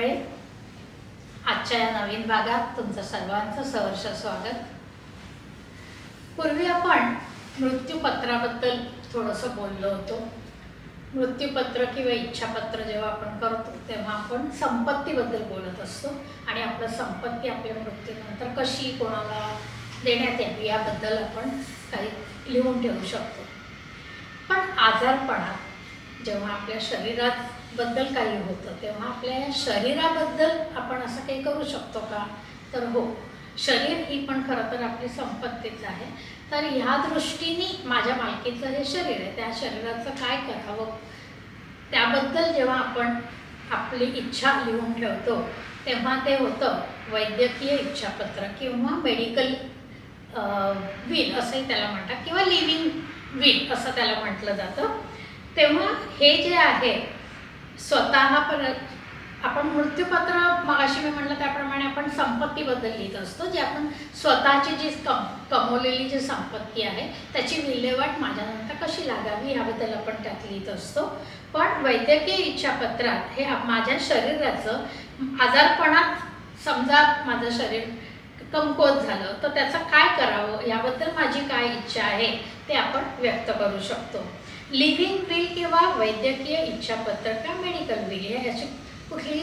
मंडळी आजच्या या नवीन भागात तुमचं सर्वांचं सहर्ष स्वागत. पूर्वी आपण मृत्यूपत्राबद्दल थोडंसं बोललो होतो. मृत्यूपत्र किंवा इच्छापत्र जेव्हा आपण करतो तेव्हा आपण संपत्तीबद्दल बोलत असतो. आणि आपलं संपत्ती आपल्या मृत्यूनंतर कशी कोणाला देण्यात यावी याबद्दल आपण काही लिहून ठेवू शकतो. पण आजारपणात जेव्हा आपल्या शरीराबद्दल काही होतं तेव्हा आपल्या या शरीराबद्दल आपण असं काही करू शकतो का? तर हो शरीर ही पण खरं तर आपली संपत्तीच आहे. तर ह्या दृष्टीने माझ्या मालकीचं हे शरीर आहे त्या शरीराचं काय करावं? त्याबद्दल जेव्हा आपण आपली इच्छा लिहून ठेवतो तेव्हा ते होतं वैद्यकीय इच्छापत्र किंवा मेडिकल विल असंही त्याला म्हणतात किंवा लिव्हिंग विल असं त्याला म्हटलं जातं. तेव्हा हे जे आहे स्वतः परत आपण मृत्यूपत्र मगाशी मी म्हटलं त्याप्रमाणे आपण संपत्तीबद्दल लिहित असतो जे आपण स्वतःची जी कम कमवलेली जी संपत्ती आहे त्याची विल्हेवाट माझ्यानंतर कशी लागावी याबद्दल आपण त्यात लिहित असतो. पण वैद्यकीय इच्छापत्रात हे माझ्या शरीराचं आजारपणात समजा माझं शरीर कमकुवत झालं तर त्याचं काय करावं याबद्दल माझी काय इच्छा आहे ते आपण व्यक्त करू शकतो. लिव्हिंग विल किंवा वैद्यकीय इच्छापत्रका मेडिकल विल हे याची कुठली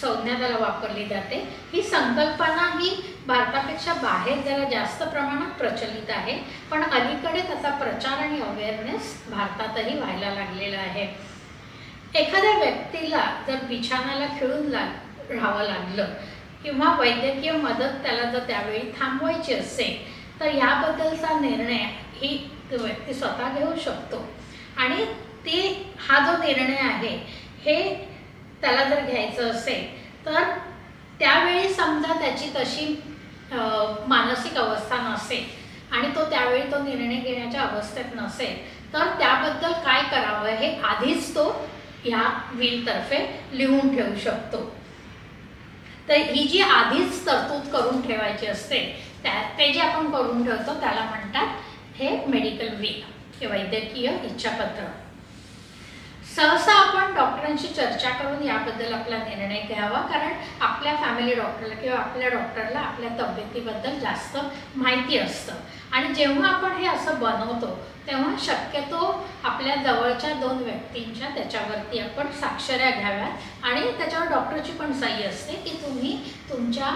संज्ञा त्याला वापरली जाते. ही संकल्पना ही भारतापेक्षा बाहेर जरा जास्त प्रमाणात प्रचलित आहे. पण अलीकडे त्याचा प्रचार आणि अवेअरनेस भारतातही व्हायला लागलेला आहे. एखाद्या व्यक्तीला जर बिछाण्याला खिळून लाग राहावं लागलं किंवा वैद्यकीय मदत त्याला जर त्यावेळी थांबवायची असेल तर याबद्दलचा निर्णय ही व्यक्ती स्वतः घेऊ शकतो. आणि ते हा जो निर्णय आहे हे त्याला जर घ्यायचं असेल तर त्यावेळी समजा त्याची तशी मानसिक अवस्था नसेल आणि तो त्यावेळी तो निर्णय घेण्याच्या अवस्थेत नसेल तर त्याबद्दल काय करावं हे आधीच तो ह्या विलतर्फे लिहून ठेवू शकतो. तर ही जी आधीच तरतूद करून ठेवायची असते त्या ते जे आपण करून ठेवतो त्याला म्हणतात हे मेडिकल विल हे वैद्यकीय इच्छापत्र. सहसा आपण डॉक्टरांशी चर्चा करून याबद्दल आपला निर्णय घ्यावा कारण आपल्या फॅमिली डॉक्टरला किंवा आपल्या डॉक्टरला आपल्या तब्येतीबद्दल जास्त माहिती असतं. आणि जेव्हा आपण हे असं बनवतो तेव्हा शक्यतो आपल्या जवळच्या दोन व्यक्तींच्या त्याच्यावरती आपण साक्षऱ्या घ्याव्यात. आणि त्याच्यावर डॉक्टरची पण सही असते की तुम्ही तुमच्या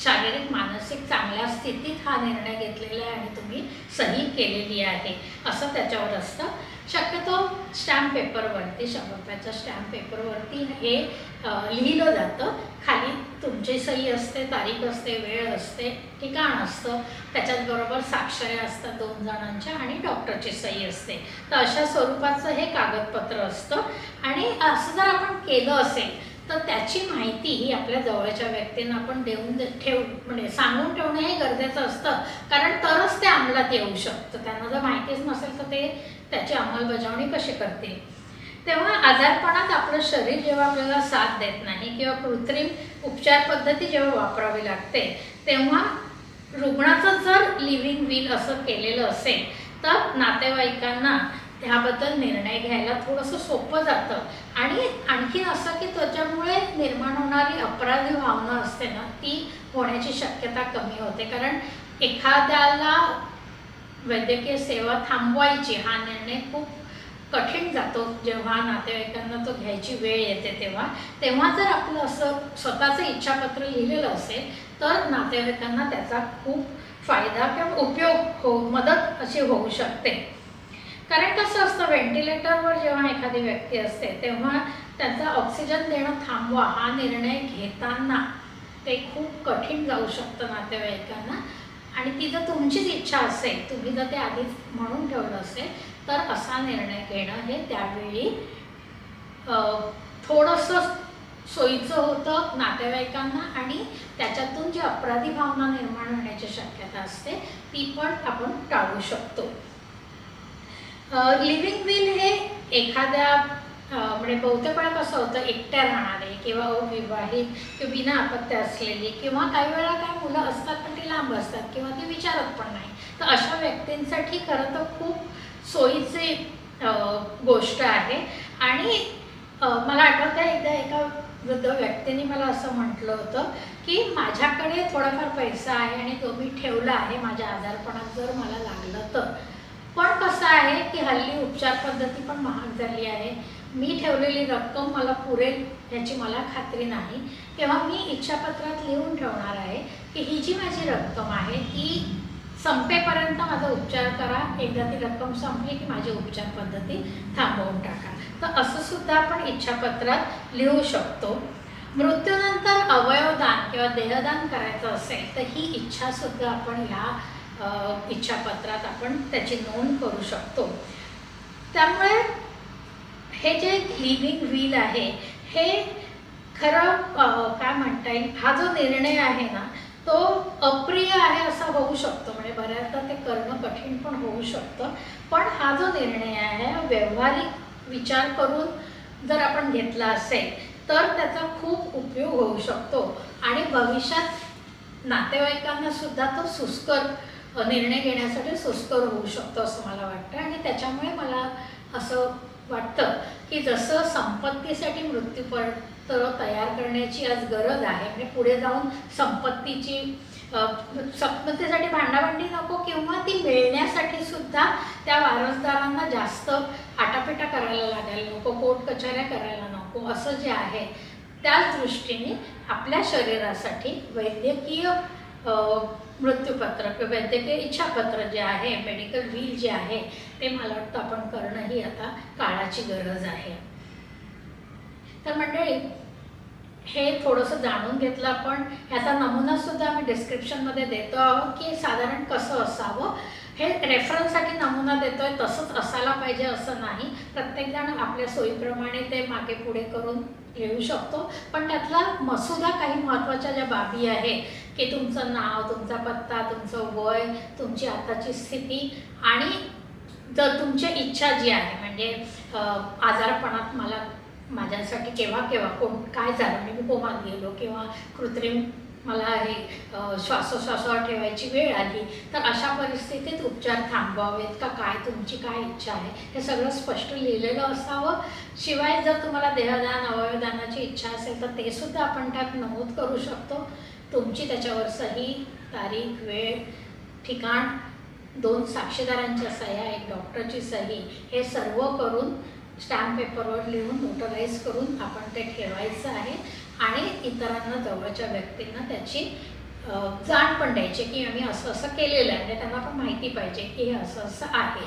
शारीरिक मानसिक चांग स्थितीत हा निर्णय घेतलेला आहे आणि तुम्ही सही केलेली आहे असं त्याच्यावर असतं. शक्यतो स्टॅम्प पेपरवरती शंभर रुपयाच्या स्टॅम्प पेपरवरती हे लिहिलं जातं. खाली तुमची सही असते तारीख असते वेळ असते ठिकाण असतं. त्याच्याचबरोबर साक्षऱ्या असतात दोन जणांच्या आणि डॉक्टरची सही असते. तर अशा स्वरूपाचं हे कागदपत्र असतं. आणि असं जर आपण केलं असेल तर त्याची माहिती ही आपल्या जवळच्या व्यक्तींना आपण देऊन ठेव. म्हणजे सांगून ठेवणं हे गरजेचं असतं. कारण तरच ते अंमलात येऊ शकतं. त्यांना जर माहितीच नसेल तर ते त्याची अंमलबजावणी कशी करतील? तेव्हा आजारपणात आपलं शरीर जेव्हा आपल्याला साथ देत नाही किंवा कृत्रिम उपचार पद्धती जेव्हा वापरावी लागते तेव्हा रुग्णाचं जर लिव्हिंग विल असं केलेलं असेल तर नातेवाईकांना त्याबद्दल निर्णय घ्यायला थोडंसं सोपं जातं. आणि आणखीन असं की त्याच्यामुळे निर्माण होणारी अपराधी भावना असते ना ती होण्याची शक्यता कमी होते. कारण एखाद्याला वैद्यकीय सेवा थांबवायची हा निर्णय खूप कठीण जातो. जेव्हा नातेवाईकांना तो घ्यायची वेळ येते तेव्हा. तेव्हा जर आपलं असं स्वतःचं इच्छापत्र लिहिलेलं असेल तर नातेवाईकांना त्याचा खूप फायदा किंवा उपयोग हो मदत अशी होऊ शकते. कारण कसं असतं व्हेंटिलेटरवर जेव्हा एखादी व्यक्ती असते तेव्हा त्यांचा ऑक्सिजन देणं थांबवा हा निर्णय घेताना ते खूप कठीण जाऊ शकतं नातेवाईकांना. आणि ती जर तुमचीच इच्छा असेल तुम्ही जर ते आधीच म्हणून ठेवलं असेल तर असा निर्णय घेणं हे त्यावेळी थोडंसं सोयीचं होतं नातेवाईकांना आणि त्याच्यातून जी अपराधी भावना निर्माण होण्याची शक्यता असते ती पण आपण टाळू शकतो. लिव्हिंग विल हे एखाद्या म्हणजे बहुतेक वेळा कसं होतं एकट्या राहणारे किंवा अविवाहित किंवा बिना अपत्य असलेली किंवा काही वेळा काय मुलं असतात पण ती लांब असतात किंवा ती विचारत पण नाही. तर अशा व्यक्तींसाठी खरं तर खूप सोयीचे गोष्ट आहे. आणि मला आठवतं आहे एकदा एका वृद्ध व्यक्तीने मला असं म्हटलं होतं की माझ्याकडे थोडाफार पैसा आहे आणि तो मी ठेवला आहे माझ्या आजारपणात जर मला लागलं तर. पण कसं आहे की हल्ली उपचार पद्धती पण महाग झाली आहे. मी ठेवलेली रक्कम मला पुरेल याची मला खात्री नाही. तेव्हा मी इच्छापत्रात लिहून ठेवणार आहे की ही जी माझी रक्कम आहे ती संपेपर्यंत माझा उपचार करा. एकदा ती रक्कम संपली की माझी उपचार पद्धती थांबवून टाका. तर असं सुद्धा आपण इच्छापत्रात लिहू शकतो. मृत्यूनंतर अवयवदान किंवा देहदान करायचं असेल तर ही इच्छासुद्धा आपण ह्या इच्छापत्रात आपण त्याची नोंद करू शकतो. त्यामुळे हे जे लिव्हिंग व्हील आहे हे खरं काय म्हणता येईल हा जो निर्णय आहे ना तो अप्रिय आहे असा होऊ शकतो. म्हणजे बऱ्याचदा ते करणं कठीण पण होऊ शकतं. पण हा जो निर्णय आहे व्यवहारिक विचार करून जर आपण घेतला असेल तर त्याचा खूप उपयोग होऊ शकतो. आणि भविष्यात नातेवाईकांना सुद्धा तो सुस्कर निर्णय घेण्यासाठी सुस्कर होऊ शकतो असं मला वाटतं. आणि त्याच्यामुळे मला असं वाटतं की जसं संपत्तीसाठी मृत्यूपत्र तयार करण्याची आज गरज आहे म्हणजे पुढे जाऊन संपत्तीची संपत्तीसाठी भांडाभांडी नको किंवा ती मिळण्यासाठी सुद्धा त्या वारसदारांना जास्त आटापिटा करायला लागायला नको कोर्ट कचऱ्या करायला नको असं जे आहे त्याच दृष्टीने आपल्या शरीरासाठी वैद्यकीय मृत्यूपत्र किंवा वैद्यकीय इच्छापत्र जे आहे मेडिकल व्हील जे आहे ते मला वाटतं आपण करणं ही आता काळाची गरज आहे. तर मंडळी हे थोडंसं जाणून घेतलं आपण. ह्याचा नमुना सुद्धा आम्ही डिस्क्रिप्शनमध्ये देतो आहोत की साधारण कसं असावं. हे रेफरन्ससाठी नमुना देतोय तसंच असायला पाहिजे असं नाही. प्रत्येकजण आपल्या सोयीप्रमाणे ते मागे पुढे करून लिहू शकतो. पण त्यातला मसुदा काही महत्त्वाच्या ज्या बाबी आहेत की तुमचं नाव तुमचा पत्ता तुमचं वय तुमची आताची स्थिती आणि जर तुमची इच्छा जी आहे म्हणजे आजारपणात मला माझ्यासाठी केव्हा केव्हा कोण काय झालं मी कोमात गेलो किंवा कृत्रिम मला हे श्वासोश्वासावर ठेवायची वेळ आली तर अशा परिस्थितीत उपचार थांबवावेत का? काय तुमची काय इच्छा आहे? हे सगळं स्पष्ट लिहिलेलं असावं. शिवाय जर तुम्हाला देहदान अवयवदानाची इच्छा असेल तर ते सुद्धा आपण त्यात नमूद करू शकतो. तुमची त्याच्यावर सही तारीख वेळ ठिकाण दोन साक्षीदारांच्या सह्या एक डॉक्टरची सही हे सर्व करून स्टॅम्प पेपरवर लिहून नोटराईज करून आपण ते ठेवायचं आहे. आणि इतरांना जवळच्या व्यक्तींना त्याची जाण पण द्यायची की आम्ही असं असं केलेलं आहे. म्हणजे त्यांना पण माहिती पाहिजे की हे असं असं आहे.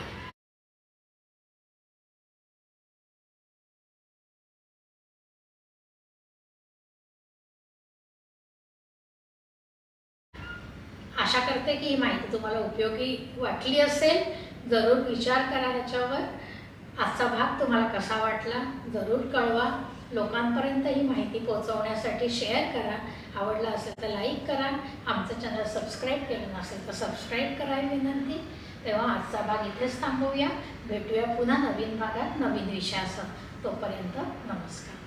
आशा करते की ही माहिती तुम्हाला उपयोगी वाटली असेल. जरूर विचार करा ह्याच्यावर आजचा भाग तुम्हाला कसा वाटला जरूर कळवा. लोकांपर्यंत ही माहिती पोहोचवण्यासाठी शेअर करा. आवडला असेल तर लाईक करा. आमचं चॅनल सबस्क्राईब केलं नसेल तर सबस्क्राईब करायला विनंती. तेव्हा आजचा भाग इथेच थांबवूया. भेटूया पुन्हा नवीन भागात नवीन विषयासह. तोपर्यंत नमस्कार.